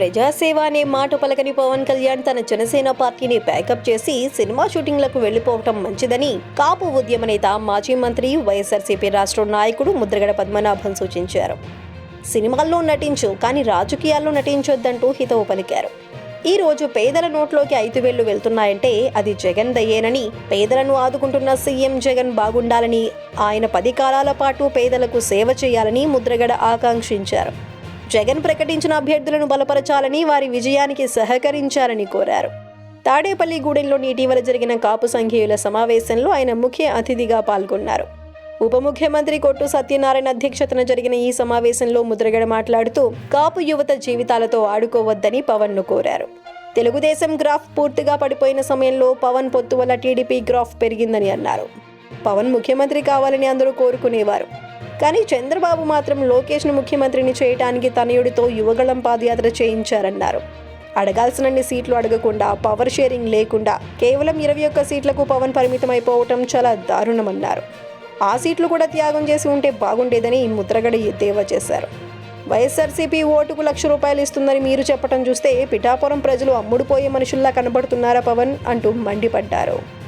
ప్రజాసేవ అనే మాట పలకని పవన్ కళ్యాణ్ తన జనసేన పార్టీని బ్యాకప్ చేసి సినిమా షూటింగ్లకు వెళ్ళిపోవటం మంచిదని కాపు ఉద్యమ నేత మాజీ మంత్రి వైఎస్ఆర్సీపీ రాష్ట్ర నాయకుడు ముద్రగడ పద్మనాభం సూచించారు. సినిమాల్లో నటించు కానీ రాజకీయాల్లో నటించొద్దంటూ హితవు పలికారు. ఈ రోజు పేదల నోట్లోకి ఐదు వేళ్ళు వెళ్తున్నాయంటే అది జగన్ దయ్యేనని పేదలను ఆదుకుంటున్న సీఎం జగన్ బాగుండాలని ఆయన పది కాలాల పాటు పేదలకు సేవ చేయాలని ముద్రగడ ఆకాంక్షించారు. జగన్ ప్రకటించిన అభ్యర్థులను బలపరచాలని వారి విజయానికి సహకరించాలని కోరారు. తాడేపల్లిగూడెంలోని ఇటీవల జరిగిన కాపు సంఘీయుల సమావేశంలో ఆయన ముఖ్య అతిథిగా పాల్గొన్నారు. ఉప ముఖ్యమంత్రి కొట్టు సత్యనారాయణ అధ్యక్షతన జరిగిన ఈ సమావేశంలో ముద్రగడ మాట్లాడుతూ కాపు యువత జీవితాలతో ఆడుకోవద్దని పవన్ను కోరారు. తెలుగుదేశం గ్రాఫ్ పూర్తిగా పడిపోయిన సమయంలో పవన్ పొత్తు వల్ల టీడీపీ గ్రాఫ్ పెరిగిందని అన్నారు. పవన్ ముఖ్యమంత్రి కావాలని అందరూ కోరుకునేవారు. కానీ చంద్రబాబు మాత్రం లోకేష్ను ముఖ్యమంత్రిని చేయడానికి తనయుడితో యువగళం పాదయాత్ర చేయించారన్నారు. అడగాల్సినన్ని సీట్లు అడగకుండా పవర్ షేరింగ్ లేకుండా కేవలం ఇరవై ఒక్క సీట్లకు పవన్ పరిమితమైపోవటం చాలా దారుణమన్నారు. ఆ సీట్లు కూడా త్యాగం చేసి ఉంటే బాగుండేదని ముద్రగడ ఎద్దేవా చేశారు. వైఎస్ఆర్సీపీ ఓటుకు లక్ష రూపాయలు ఇస్తుందని మీరు చెప్పడం చూస్తే పిఠాపురం ప్రజలు అమ్ముడుపోయే మనుషుల్లా కనబడుతున్నారా పవన్ అంటూ మండిపడ్డారు.